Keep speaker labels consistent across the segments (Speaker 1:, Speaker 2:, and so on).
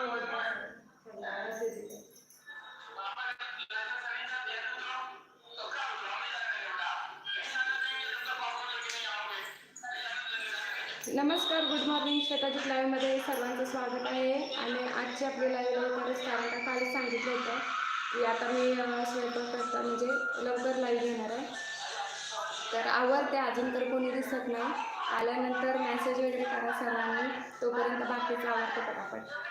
Speaker 1: नमस्कार good morning श्वेताजी लाईव्हमध्ये सर्वांचं स्वागत आहे. आणि आजची आपली लाईव्ह लवकरच कारण का कालच सांगितलं होतं. की आता मी स्वयंपाक करता म्हणजे लवकर लाईव्ह घेणार आहे. तर आवडते अजून तर कोणी दिसत नाही. आल्यानंतर मेसेज वगैरे करा सर्वांनी तोपर्यंत बाकीचं आवडतं पटापट.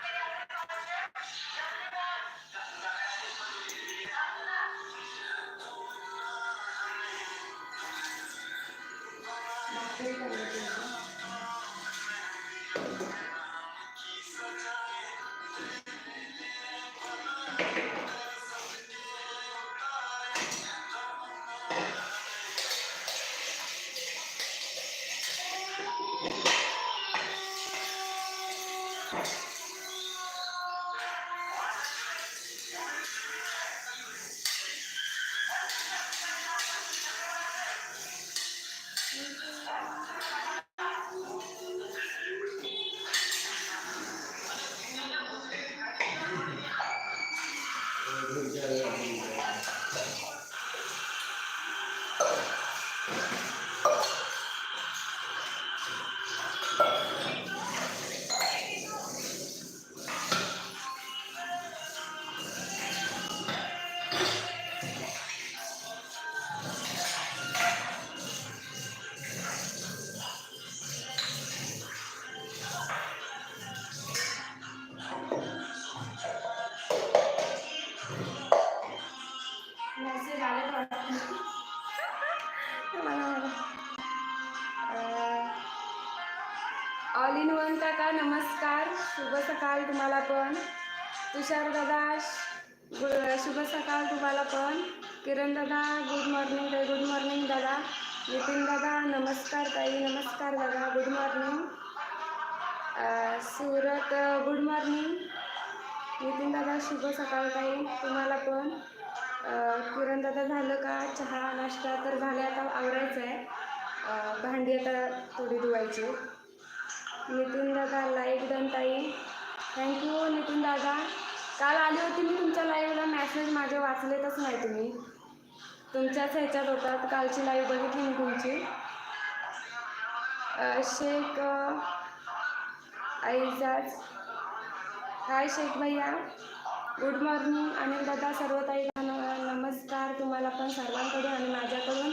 Speaker 1: शुभ सकाळ तुम्हाला पण. तुषार दादा श- गु- शुभ सकाळ तुम्हाला पण. किरण दादा गुड मॉर्निंग गुड मॉर्निंग दादा. नितीन दादा नमस्कार ताई नमस्कार दादा good morning Surat good morning Nitin दादा शुभ सकाळ ताई तुम्हाला पण. किरण दादा झालं का? चहा नाश्ता तर झाले आता आवरायचं आहे भांडी आता थोडी धुवायची. नितीन दादा लाईक डन ताई. थँक्यू नितीन दादा काल आली होती मी तुमच्या लाईव्हला मॅसेज माझे वाचलेतच नाही तुम्ही. तुमच्याच ह्याच्यात होतात. कालची लाईव्ह बघितली मी तुमची. शेख ऐजाज आईजाज हाय शेख भैया. गुड मॉर्निंग अनिल दादा. सर्व ताई नमस्कार. तुम्हाला पण सर्वांकडून आणि माझ्याकडून.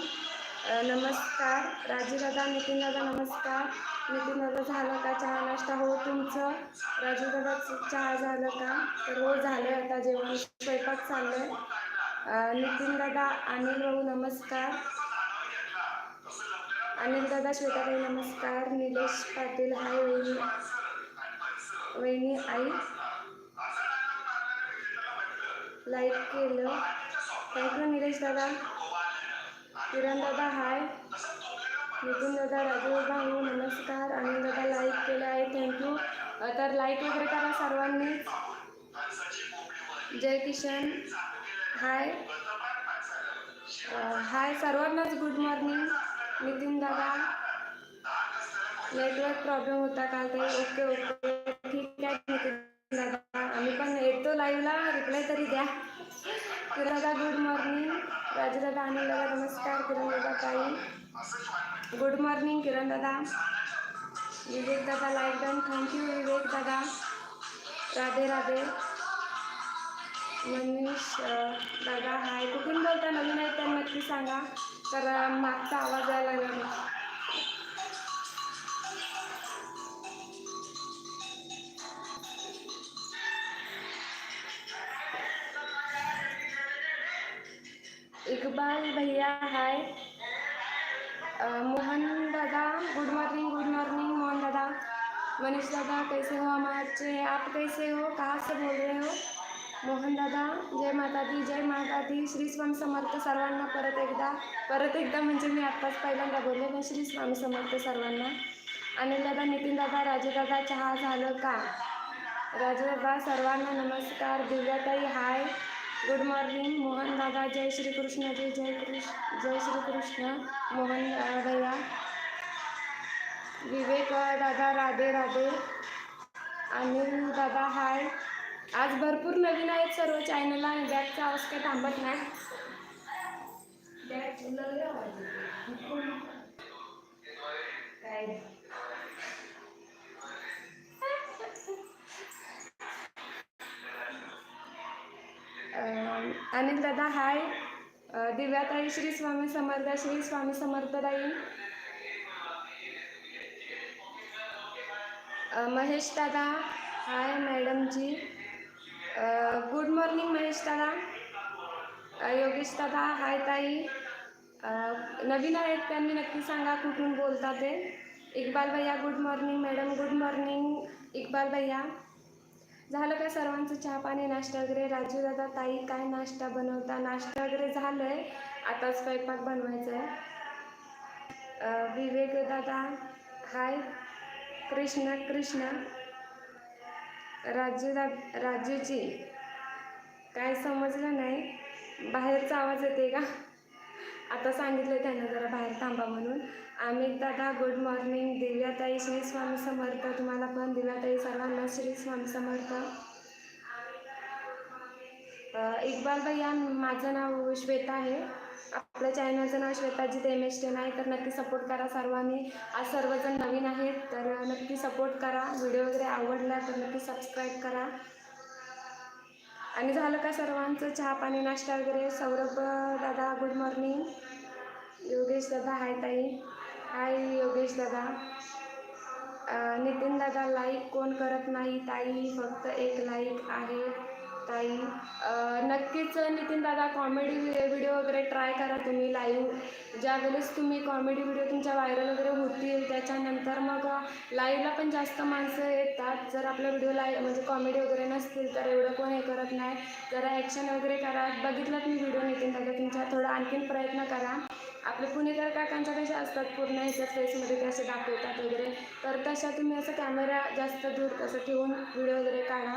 Speaker 1: नमस्कार. राजू दादा नितीन दादा नमस्कार. नितीन दादा झालं का चहा नाश्ता? हो तुमचं? राजू दादा चहा झालं का? तर हो झालं आता जेवण. स्वयंपाक चाललं आहे नितीन दादा अनिल भाऊ नमस्कार. अनिल दादा नमस्कार. निलेश पाटील हाय वहिनी. वहिनी आई. लाईक केलं. थँक्यू निलेश दादा किरण दादा हाय. नितीन दादा राजू भाऊ नमस्कार. अनिल दादा लाईक केलं आहे. थँक्यू तर लाईक वगैरे करा सर्वांनीच जय किशन. हाय. हाय सर्वांनाच गुड मॉर्निंग नितीन दादा नेटवर्क प्रॉब्लेम होता काल ते ओके ओके ठीक आहे नितीन दादा आम्ही पण येतो लाईव्हला रिप्लाय तरी द्या. किरण दादा गुड मॉर्निंग राजू दादा नमस्कार किरण दादा ताई. गुड मॉर्निंग किरण दादा. विवेक दादा लाईक डन थँक्यू विवेक दादा. राधे राधे. मनीष दादा हाय कुठून बोलता? नवीन आहे तर नक्की सांगा. तर मागचा आवाज यायला लागला. इकबाल भैया हाय. मोहन दादा good morning good morning Mohan दादा. मनीष दादा कैसे हो हम अच्छे आप कैसे हो? कहाँ से बोल रहे हो? मोहन दादा जय माता दी जय माता दी श्री स्वामी समर्थ सर्वांना परत एकदा परत एकदा म्हणजे मी आत्ताच पहिल्यांदा बोलले पण श्री स्वामी समर्थ सर्वांना. अनिल दादा नितीन दादा राजूदादा चहा झालं का? राजूदादा सर्वांना नमस्कार. दिव्याताई हाय. गुड मॉर्निंग मोहन दादा जय श्री कृष्ण जय जय कृष्ण जय श्री कृष्ण मोहन भैया विवेक दादा राधे राधे अनिल दादा हाय आज भरपूर नवीन आहेत सर्व चॅनलला आणि बॅगचा आवाज काही थांबत नाही. बॅग काय? अनिल दादा हाय. दिव्याताई श्री स्वामी समर्थ श्री स्वामी समर्थताई महेश दादा हाय मॅडमजी. गुड मॉर्निंग महेश दादा. योगेश दादा हाय ताई. नवीन आहेत त्यांनी नक्की सांगा कुठून बोलता ते. इक्बाल भैया good morning madam good morning. Iqbal भैया. झालं का सर्वांचं चहा पाणी नाश्ता वगैरे? राजू दादा ताई काय नाश्ता बनवता? नाश्ता वगैरे झालंय. आता स्वयंपाक बनवायचा आहे विवेक दादा हाय. कृष्णा कृष्णा. राजू दा राजूची काय समजलं नाही? बाहेरचा आवाज येते का? आता सांगितलं त्यांना जरा बाहेर थांबा म्हणून. आम्ही दादा गुड मॉर्निंग दिव्याताई श्री स्वामी समर्थ तुम्हाला पण दिव्याताई सर्वांना श्री स्वामी समर्थ. इकबाल भैया माझं नाव श्वेता आहे. आपल्या चॅनलचं नाव श्वेताजी ते एम एस टेन आहे. तर नक्की सपोर्ट करा सर्वांनी. आज सर्वजण नवीन आहेत तर नक्की सपोर्ट करा. व्हिडिओ वगैरे आवडला तर नक्की सबस्क्राईब करा. आणि झालं का सर्वांचं चहा पाणी नाश्ता वगैरे? सौरभ दादा गुड मॉर्निंग योगेश दादा हाय ताई. हाय योगेश दादा. नितीन दादा लाईक कोण करत नाही? ताई फक्त एक लाईक आहे. ताई नक्कीच नितीन दादा कॉमेडी व्हिडिओ वगैरे ट्राय करा तुम्ही लाईव्ह ज्यावेळेस तुम्ही कॉमेडी व्हिडिओ तुमच्या व्हायरल वगैरे होतील त्याच्यानंतर मग लाईव्हला पण जास्त माणसं येतात. जर आपला व्हिडिओ लाईव्ह म्हणजे कॉमेडी वगैरे नसतील तर एवढं कोण हे करत नाही. जरा ॲक्शन वगैरे करा. बघितला मी व्हिडिओ नितीन दादा तुमचा थोडा आणखीन प्रयत्न करा. आपले पुणेकर काकांच्या कशा असतात पूर्ण ह्याच्या फेसमध्ये ते असे दाखवतात वगैरे. तर तशा तुम्ही असं कॅमेरा जास्त दूर असं ठेवून व्हिडिओ वगैरे काढा.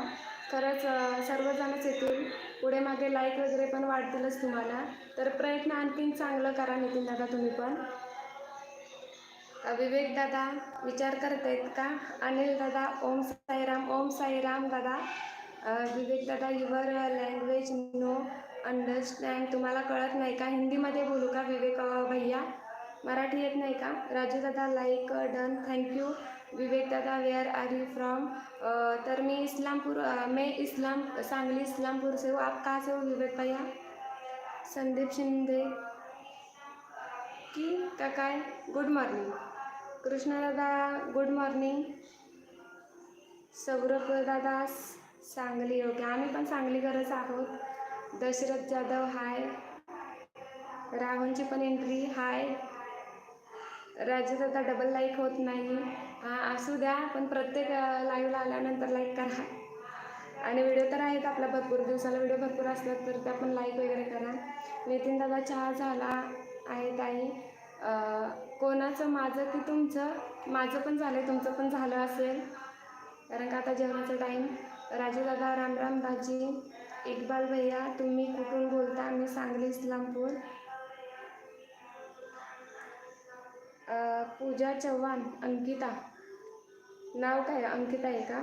Speaker 1: खरंच सर्वजणच येतील पुढे मागे लाईक वगैरे पण वाढतीलच तुम्हाला. तर प्रयत्न आणखीन चांगलं करा नितीन दादा तुम्ही पण. विवेक दादा विचार करतायत का? अनिल दादा ओम साईराम ओम साईराम दादा. विवेक दादा युअर लँग्वेज नो अंडरस्टँड. तुम्हाला कळत नाही का? हिंदीमध्ये बोलू का विवेक भैया? मराठी येत नाही का? राजू दादा लाईक डन थँक्यू विवेक दादा वेअर आर यू फ्रॉम तर मी इस्लामपूर मे मैं इस्लाम सांगली इस्लामपूर से हूँ. आप कहाँ से हो विवेक भैया? संदीप शिंदे. की का काय? गुड मॉर्निंग कृष्णा दादा गुड मॉर्निंग सौरभ दादा सांगली. ओके आम्ही पण सांगलीकरच आहोत. दशरथ जाधव हाय राहुलची पण एंट्री हाय राजदादा डबल लाईक होत नाही. असू द्या पण प्रत्येक लाईव्हला आल्यानंतर लाईक करा. आणि व्हिडिओ तर आहेत आपला भरपूर दिवसाला व्हिडिओ भरपूर असतात तर त्या पण लाईक वगैरे करा. नितीन दादा चहा झाला आहे ताई. कोणाचं माझं की तुमचं? माझं पण झालं आहे तुमचं पण झालं असेल. कारण का आता जेवणाचा टाईम राजू दादा रामराम दाजी इकबाल भैया तुम्ही कुठून बोलता? मी सांगली इस्लामपूर. पूजा चव्हाण अंकिता. नाव काय? अंकिता आहे का?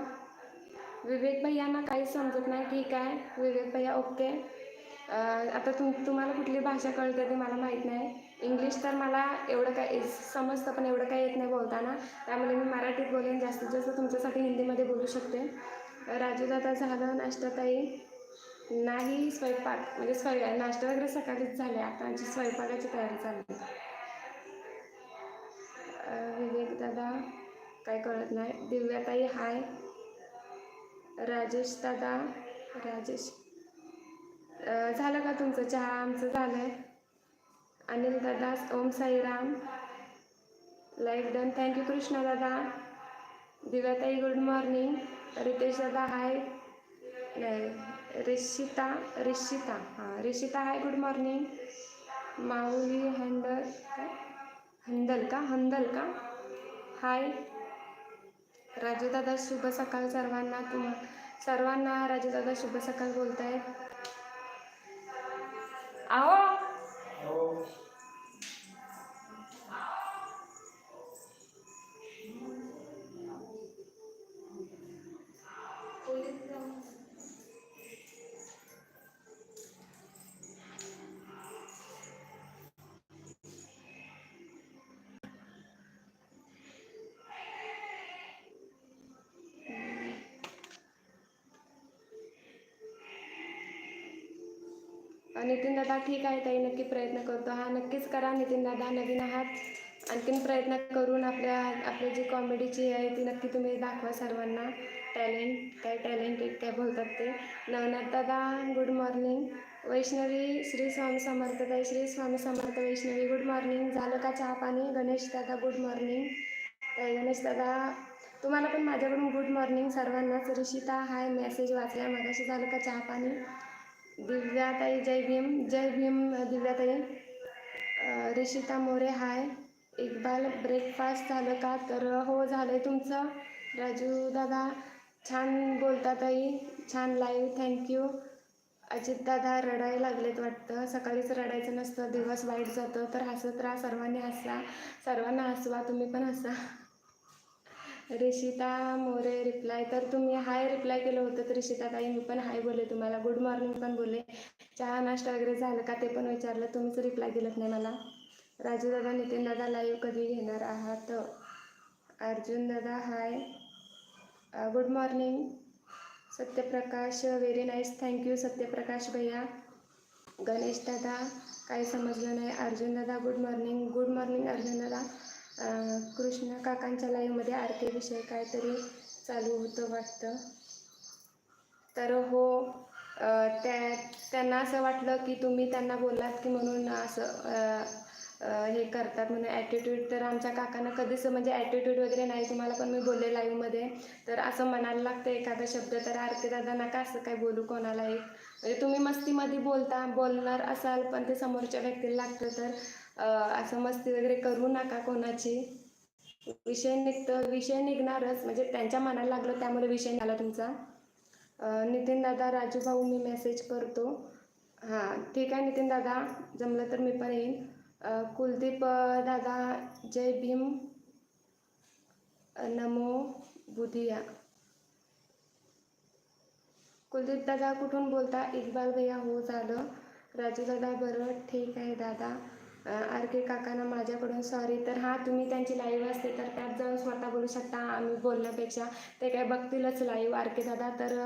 Speaker 1: विवेक भैयांना काहीच समजत नाही. ठीक आहे. विवेक भैया ओके. आता तुम तुम्हाला कुठली भाषा कळते ते मला माहीत नाही. इंग्लिश तर मला एवढं काय समजतं पण एवढं काही येत नाही बोलताना. त्यामुळे मी मराठीत बोलेन. जास्तीत जास्त तुमच्यासाठी हिंदीमध्ये बोलू शकते. राजू दादा झालं नाश्ता ताई नाही स्वयंपाक. म्हणजे स्वय नाश्ता वगैरे सकाळीच झाले आता. आमची स्वयंपाकाची तयारी चालली विवेक दादा काय कळत नाही. दिव्याताई हाय. राजेश दादा राजेश. झालं का तुमचं चहा? आमचं झालं आहे अनिल दादा Om Sairam. Like done thank you Krishna दादा. दिव्याताई गुड मॉर्निंग रितेश दादा हाय. रिषिता रिषिता. हां Rishita hi good morning Mauli handle हंदल का? हंदल का? हाय. राजूदादा शुभ सकाळ सर्वांना. तुम सर्वांना राजूदादा शुभ सकाळ बोलतायत. आहो. नितीन दादा ठीक आहे ताई नक्की प्रयत्न करतो. हा नक्कीच करा नितीन दादा नवीन आहात. आणखीन प्रयत्न करून आपल्या आपली जी कॉमेडीची आहे ती नक्की तुम्ही दाखवा सर्वांना. टॅलेंट काय टॅलेंटेड काय बोलतात ते. नवनाथ दादा गुड मॉर्निंग. वैष्णवी श्री स्वामी समर्थ ताई श्री स्वामी समर्थ वैष्णवी गुड मॉर्निंग. झालं का चहा पाणी? गणेश दादा गुड मॉर्निंग. ताई गणेश दादा तुम्हाला पण माझ्याकडून गुड मॉर्निंग सर्वांनाच. ऋषिता हाय मेसेज वाचला मगाशी झालं का चहा पाणी? दिव्याताई जय भीम जय भीम दिव्याताई. अं, मोरे हाय. इकबाल ब्रेकफास्ट झालं का? तर हो झालं आहे तुमचं. राजू दादा छान बोलता ताई. छान लाईव्ह थँक्यू अजित दादा रडायला लागलेत वाटतं. सकाळीच रडायचं नसतं दिवस वाईट जातं. तर हसत राहा सर्वांनी हसा. सर्वांना हसवा तुम्ही पण हसा. रिषिता मोरे रिप्लाय तर तुम्ही हाय रिप्लाय केलं होतं तर ऋषिता ताई मी पण हाय बोलले तुम्हाला. गुड मॉर्निंग पण बोलले. चहा नाश्ता वगैरे झालं का ते पण विचारलं. तुम्हीच रिप्लाय दिलत नाही मला. राजू दादा नितीन दादा लाईव्ह कधी घेणार आहात? अर्जुन दादा hi. Good morning Satyaprakash very nice thank you Satyaprakash भैया. गणेश दादा काही समजलं नाही. अर्जुन दादा good morning good morning Arjun दादा. कृष्ण काकांच्या लाईव्हमध्ये आरती विषय काहीतरी चालू होतं वाटतं. तर हो त्या त्यांना असं वाटलं की तुम्ही त्यांना बोललात की म्हणून असं हे करतात म्हणून ॲटिट्यूड तर आमच्या काकांना कधीच म्हणजे ॲटिट्यूड वगैरे नाही तुम्हाला पण मी बोलले लाईव्हमध्ये. तर असं म्हणायला लागतं एखादा शब्द तर आरती दादा नका असं काय बोलू कोणाला एक म्हणजे तुम्ही मस्तीमध्ये बोलता बोलणार असाल पण ते समोरच्या व्यक्तीला लागतं तर असं मस्ती वगैरे करू नका कोणाची. विषय निघतं विषय निघणारच. म्हणजे त्यांच्या मनाला लागलं त्यामुळे विषय निघाला तुमचा. नितीन दादा राजू भाऊ मी मेसेज करतो. हां ठीक आहे नितीन दादा. जमलं तर मी पण येईन. कुलदीप दादा जय भीम. नमो बुधिया. कुलदीप दादा कुठून बोलता? इकबाल भैया हो झालं. राजू दादा बरं. ठीक आहे दादा. आर के काकांना माझ्याकडून सॉरी तर हां तुम्ही त्यांची लाईव्ह असते तर त्यात जाऊन स्वतः बोलू शकता आम्ही बोलण्यापेक्षा. ते काय बघतीलच लाईव्ह आर के दादा. तर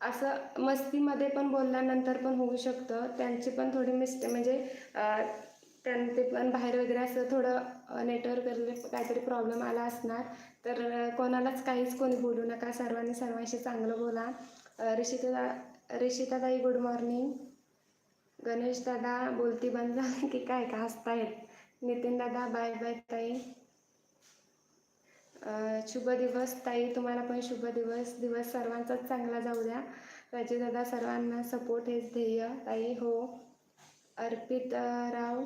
Speaker 1: असं मस्तीमध्ये पण बोलल्यानंतर पण होऊ शकतं. त्यांची पण थोडी मिस्टे म्हणजे त्यांचे पण बाहेर वगैरे असं थोडं नेटवर्क वगैरे काहीतरी प्रॉब्लेम आला असणार. तर कोणालाच काहीच कोणी बोलू नका. सर्वांनी सर्वांशी चांगलं बोला. अं, ऋषिता ऋषिताताई गुड मॉर्निंग गणेश दादा बोलती बंद झाली की काय का हसतायत नितीन दादा बाय बाय ताई. शुभ दिवस ताई. तुम्हाला पण शुभ दिवस. दिवस सर्वांचाच चांगला जाऊ द्या. राजू दादा सर्वांना सपोर्ट हेच ध्येय. ताई हो. अर्पित राव.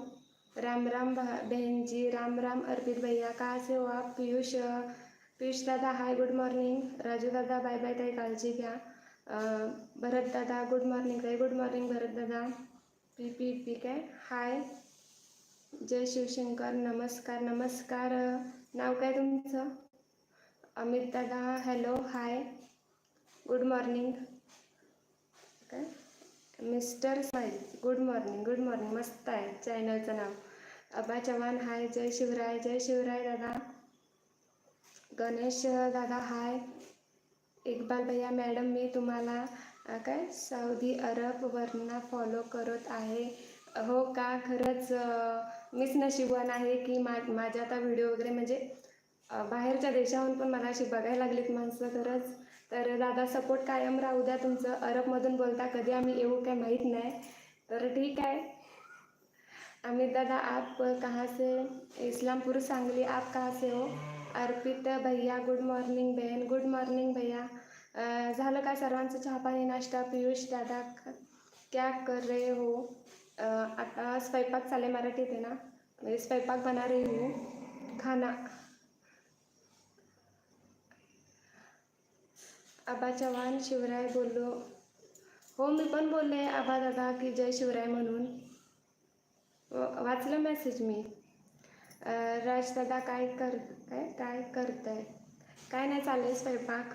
Speaker 1: राम राम बहनजी. राम राम अर्पित भैया. का से हो आप? पीयूष पियुष दादा हाय गुड मॉर्निंग राजू दादा बाय बाय ताई. काळजी घ्या. भरत दादा गुड मॉर्निंग ताई गुड मॉर्निंग भरत दादा. पी पी पी काय? हाय. जय शिवशंकर. नमस्कार नमस्कार. नाव काय तुमचं? अमित दादा. हॅलो हाय गुड मॉर्निंग काय? Mister smile good morning good morning मस्त आहे. चॅनलचं नाव. अबा चव्हाण हाय जय शिवराय जय शिवराय दादा. गणेश दादा हाय इकबाल भैया मॅडम मी तुम्हाला काय सौदी अरबवरनं फॉलो करत आहे. हो का? खरंच मीच नशिबवान आहे की मा माझ्या आता व्हिडिओ वगैरे म्हणजे बाहेरच्या देशाहून पण मला अशी बघायला लागलीत माणसं खरंच. तर दादा सपोर्ट कायम राहू द्या तुमचं. अरबमधून बोलता कधी आम्ही येऊ काय माहीत नाही. तर ठीक आहे. अमित दादा आप कहाँ से? इस्लामपुर सांगली आप कहाँ से हो? अर्पित भैया गुड मॉर्निंग बहन गुड मॉर्निंग भैया. झालं काय? सर्वांचं चहा पाणी नाश्ता पियुष दादा क्या कर रहे हो? आता स्वयंपाक चाले मराठीत आहे ना? म्हणजे स्वयंपाक बना रही हो. खाना. आबा चव्हाण शिवराय बोललो. हो मी पण बोलले आबा दादा की जय शिवराय म्हणून. व- वाचलं मेसेज मी. राजदादा काय कर काय काय आहे काय नाही चालेल स्वयंपाक.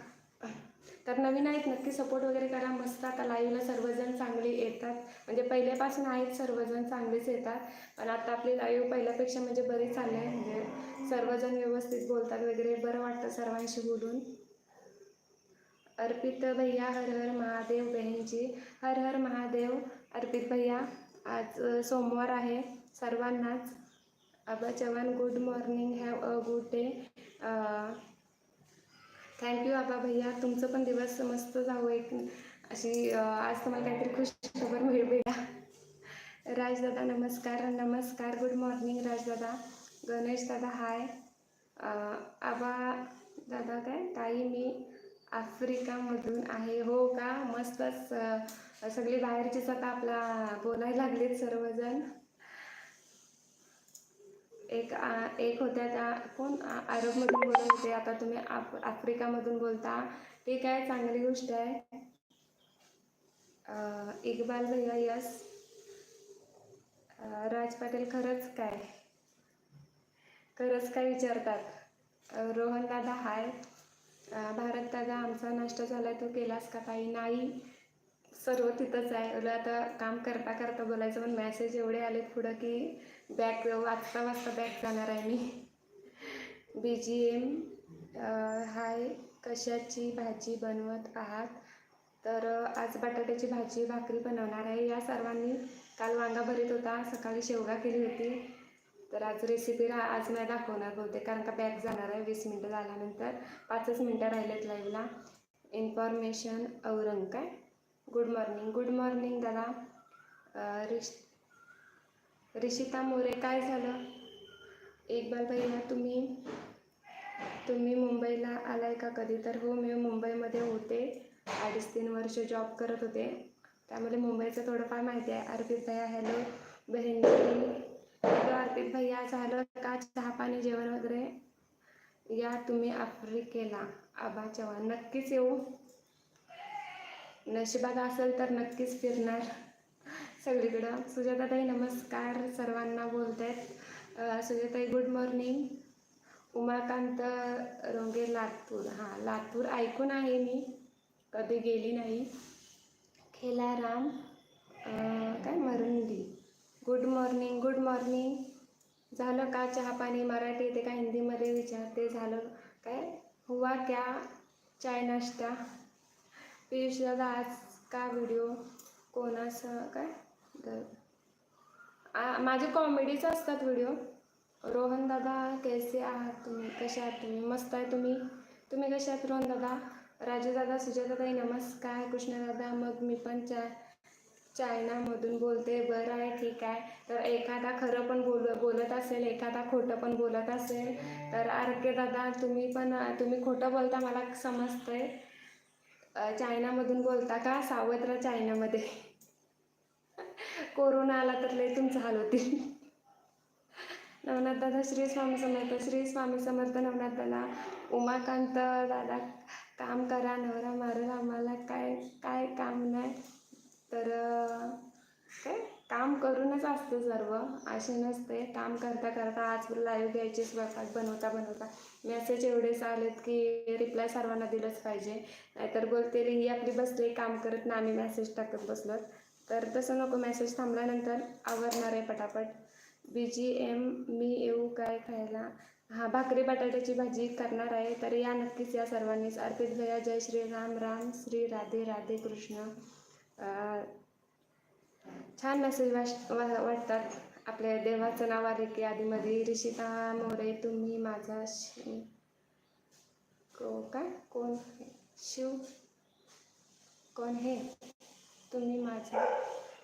Speaker 1: तर नवीन आहेत नक्की सपोर्ट वगैरे करा. मस्त आता लाईव्हला सर्वजण चांगले येतात. म्हणजे पहिल्यापासून आहेत सर्वजण चांगलेच येतात. पण आता आपली लाईव्ह पहिल्यापेक्षा म्हणजे बरी चालली आहे. म्हणजे सर्वजण व्यवस्थित बोलतात वगैरे. बरं वाटतं सर्वांशी बोलून. अर्पित भैया हर हर महादेव बहिणजी. हर हर महादेव अर्पित भैया. आज सोमवार आहे सर्वांनाच. Aba Chavan good morning have a good day thank you Aba भैया. तुमचं पण दिवस मस्त जावं एक. अशी आज तुम्हाला काहीतरी खुश खबर मिळ भेटा राजदादा नमस्कार. नमस्कार. Good morning राजदादा. गणेश दादा हाय आबा दादा काय? ताई मी आफ्रिकामधून आहे. हो का? मस्तच. सगळी बाहेरचीच आता आपला बोलायला लागलेत सर्वजण. एक आ, एक होत्या त्या कोण? अरबमधून बोलत होते. आता तुम्ही आप आफ्रिकामधून बोलता. ठीक आहे चांगली गोष्ट आहे? इकबाल इक्बाल भैया यस. राज पाटील खरंच काय? खरंच काय विचारतात? रोहन दादा हाय. भारत दादा आमचा नाश्ता झाला तो केलास का काही नाही. सर्व तिथंच आहे. बोला आता काम करता करता बोलायचं पण मॅसेज एवढे आलेत पुढं की बॅक वाचता वाचता बॅक जाणार आहे मी. बी जी एम हाय कशाची भाजी बनवत आहात? तर आज बटाट्याची भाजी भाकरी बनवणार आहे. या सर्वांनी काल वांगा भरीत होता. सकाळी शेवगा केली होती. तर आज रेसिपी रा आज नाही दाखवणार बहुतेक कारण का बॅक जाणार आहे. वीस मिनटं झाल्यानंतर पाचच मिनटं राहिलेत लाईव्हला इन्फॉर्मेशन औरंग काय? गुड मॉर्निंग गुड मॉर्निंग दादा. रिश रिषिता मोरे काय झालं? एकबाल भैया तुम्ही? तुम्ही मुंबईला आलाय का कधी? तर हो मी मुंबईमध्ये होते. अडीच तीन वर्ष जॉब करत होते. त्यामुळे मुंबईचं थोडंफार माहिती आहे. अर्पित भैया हॅलो बहिणी. हॅलो अर्पित भैया झालं का? चहा पाणी जेवण वगैरे? या तुम्ही आफ्रिकेला. आबा चव्हाण. नक्कीच येऊ. नशिबात असेल तर नक्कीच फिरणार. सगळीकडं. सुजाताताई नमस्कार. सर्वांना बोलत आहेत सुजाताई गुड मॉर्निंग उमाकांत रोंगे लातूर. हां लातूर ऐकून आहे मी. कधी गेली नाही. खेलाराम. काय मरुंदी गुड मॉर्निंग गुड मॉर्निंग झालं का चहा पाणी? मराठी येते का? हिंदीमध्ये विचारते. झालं काय? हुवा क्या चाय नाश्ता? पियुष दादा आज का व्हिडिओ कोणासह काय? आ- माझे कॉमेडीच असतात व्हिडिओ रोहन दादा कैसे आहात तुम्ही? कसे आहात तुम्ही? मस्त आहे तुम्ही? तुम्ही कसे आहात रोहन दादा? राजू दादा सुजाताताई नमस्कार. कृष्णदादा मग मी पण चा चायनामधून बोलते. बरं आहे ठीक आहे. तर एखादा खरं पण बोल बोलत असेल एखादा खोटं पण बोलत असेल तर आर के दादा तुम्ही पण तुम्ही खोटं बोलता मला समजतंय. आहे चायनामधून बोलता का? सावत्र चायनामध्ये. कोरोना आला तर लय तुमचं हाल होतील. नवनाथ दादा श्री स्वामी समर्थ श्री स्वामी समर्थ नवनाथ दादा उमाकांत दादा काम करा नवरा मारल आम्हाला. काय काय काम नाही? तर काय? काम करूनच असते सर्व. असे नसते. काम करता करता आज लाईव्ह घ्यायचे स्वयंपाक बनवता बनवता मेसेज एवढेच आलेत की रिप्लाय सर्वांना दिलंच पाहिजे. नाहीतर बोलते ही आपली बसली काम करत ना आम्ही मेसेज टाकत बसलो तर तसं नको मेसेज थांबल्यानंतर आवरणार आहे पटापट. बी जी एम मी येऊ काय खायला? हां भाकरी बटाट्याची भाजी करणार आहे. तर या नक्कीच या सर्वांनीच. अर्पित भैया जय श्री राम राम श्री राधे राधे कृष्ण. छान मेसेज वा वाटतात. आपल्या देवाचं नाव आले की आधीमध्ये ऋषिता मोरे तुम्ही माझा शिव को काय? कोण हे? शिव? कोण हे? तुम्ही माझा.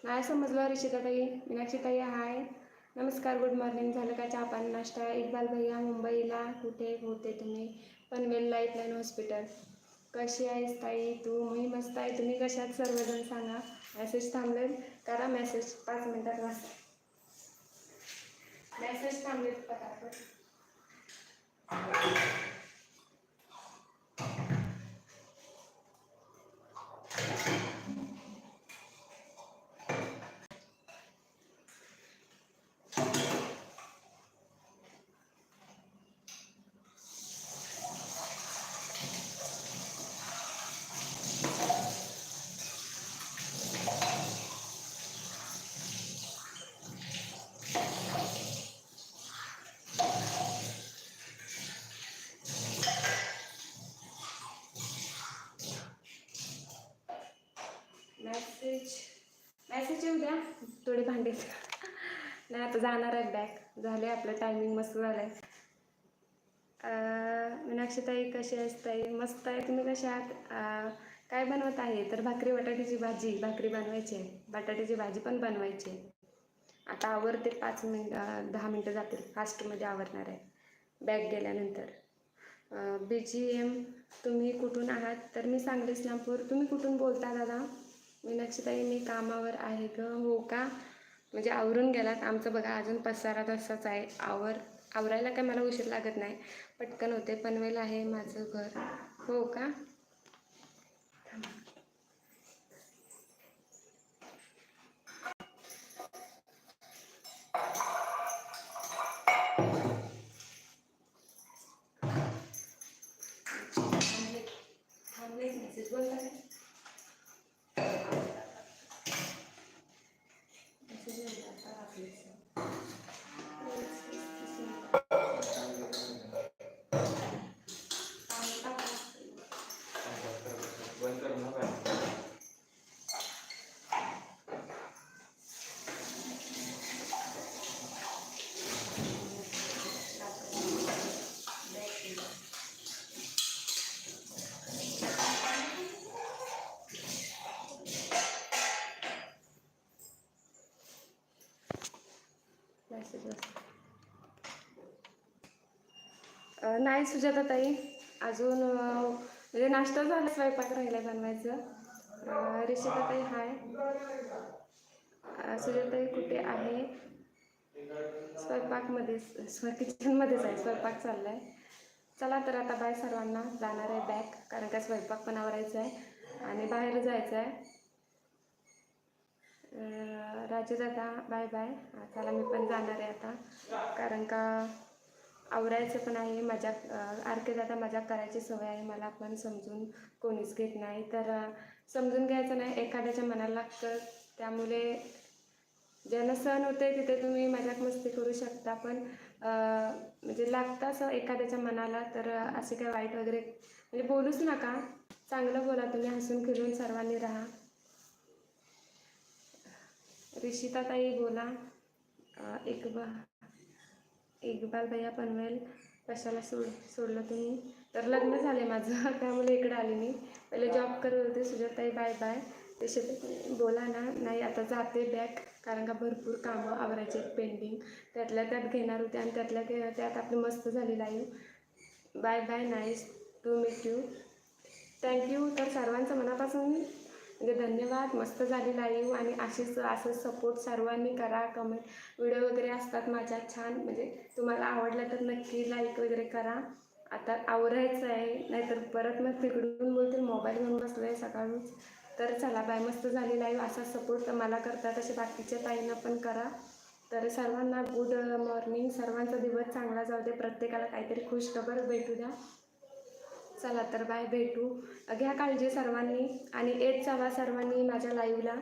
Speaker 1: नाही समजलं ऋषिताताई. मीनाक्षीताई हाय. नमस्कार गुड मॉर्निंग झालं का चहा पाणी नाश्ता? इकबाल भैया मुंबईला. कुठे? होते तुम्ही. पनवेल लाईफलाईन हॉस्पिटल कशी आहेस ताई? तू? मी मस्त आहे. तुम्ही कशात? सर्वजण सांगा. मेसेज थांबलेत करा मेसेज पाच मिनिटात वाचा. मेसेज थांबलेत पटापट थोडे भांडे नाही आता जाणार आहे बॅग झाले आपलं टायमिंग मस्त झालं आहे मीनाक्षीताई कशी असताई ताई? मस्त आहे तुम्ही कशा आहात? काय बनवत आहे? तर भाकरी बटाट्याची भाजी. भाकरी बनवायची आहे. बटाट्याची भाजी पण बनवायची आहे. आता आवरते पाच मिनिट दहा मिनटं जातील. फास्टमध्ये आवरणार आहे. बॅग गेल्यानंतर. बी जी एम तुम्ही कुठून आहात? तर मी सांगली इस्लामपूर. तुम्ही कुठून बोलता दादा? मीनाक्षीताई मी कामावर आहे ग. हो का? म्हणजे आवरून गेलात आमचं बघा अजून पसारा तसाच आहे. आवर आवरायला काय मला उशीर लागत नाही. पटकन होते पनवेल आहे माझं घर. हो का? नाही सुजाता ताई. अजून म्हणजे नाश्ता झाला स्वयंपाक राहिला बनवायचं. रिषिता ताई हाय. सुजाताई कुठे आहे? स्वयंपाकमध्येच स्व किचनमध्येच आहे स्वयंपाक चालला आहे चला तर आता बाय सर्वांना. जाणार आहे बॅक कारण का स्वयंपाक पण आवरायचा आहे आणि बाहेर जायचं आहे. राजू दादा बाय बाय. चला मी पण जाणार आहे आता. कारण का आवरायचं पण आहे. माझ्या आरके दादा मजाक करायची सवय आहे मला. पण समजून कोणीच घेत नाही. तर समजून घ्यायचं नाही. एखाद्याच्या मनाला लागतं. त्यामुळे ज्यांना सण होते तिथे तुम्ही मजाक मस्ती करू शकता. पण म्हणजे लागतं असं एखाद्याच्या मनाला. तर असे काय वाईट वगैरे म्हणजे बोलूच नका. चांगलं बोला. तुम्ही हसून खिरून सर्वांनी राहा. रिषिताताई बोला. एक बा इकबाल भैया पनवेल कशाला सोड सोडलं तुम्ही? तर लग्न झाले माझं त्यामुळे इकडे आले मी. पहिले जॉब करत होते सुजाताई बाय बाय तसे बोला ना नाही आता जाते बॅक कारण का भरपूर कामं आवरायचे पेंटिंग त्यातल्या त्यात घेणार होते आणि त्यातल्या त्या- त्यात आपली मस्त झाली live bye bye nice to meet you thank you तर सर्वांचं मनापासून म्हणजे धन्यवाद मस्त झाली लाईव्ह आणि अशीच असं सपोर्ट सर्वांनी करा कमेंट व्हिडिओ वगैरे असतात माझ्या छान म्हणजे तुम्हाला आवडलं तर नक्की लाईक वगैरे करा. आता आवरायचं आहे नाहीतर परत मग तिकडून बोलतील मोबाईल घेऊन बसलो आहे सकाळूच तर चला बाय मस्त झाली लाईव्ह असा सपोर्ट मला करता तसे बाकीच्या ताईंना पण करा. तर सर्वांना गुड मॉर्निंग सर्वांचा दिवस चांगला जाऊ दे प्रत्येकाला काहीतरी खुश खबर भेटू द्या. चला तर बाय भेटू. घ्या काळजी सर्वांनी आणि येत जावा सर्वांनी माझ्या लाईव्हला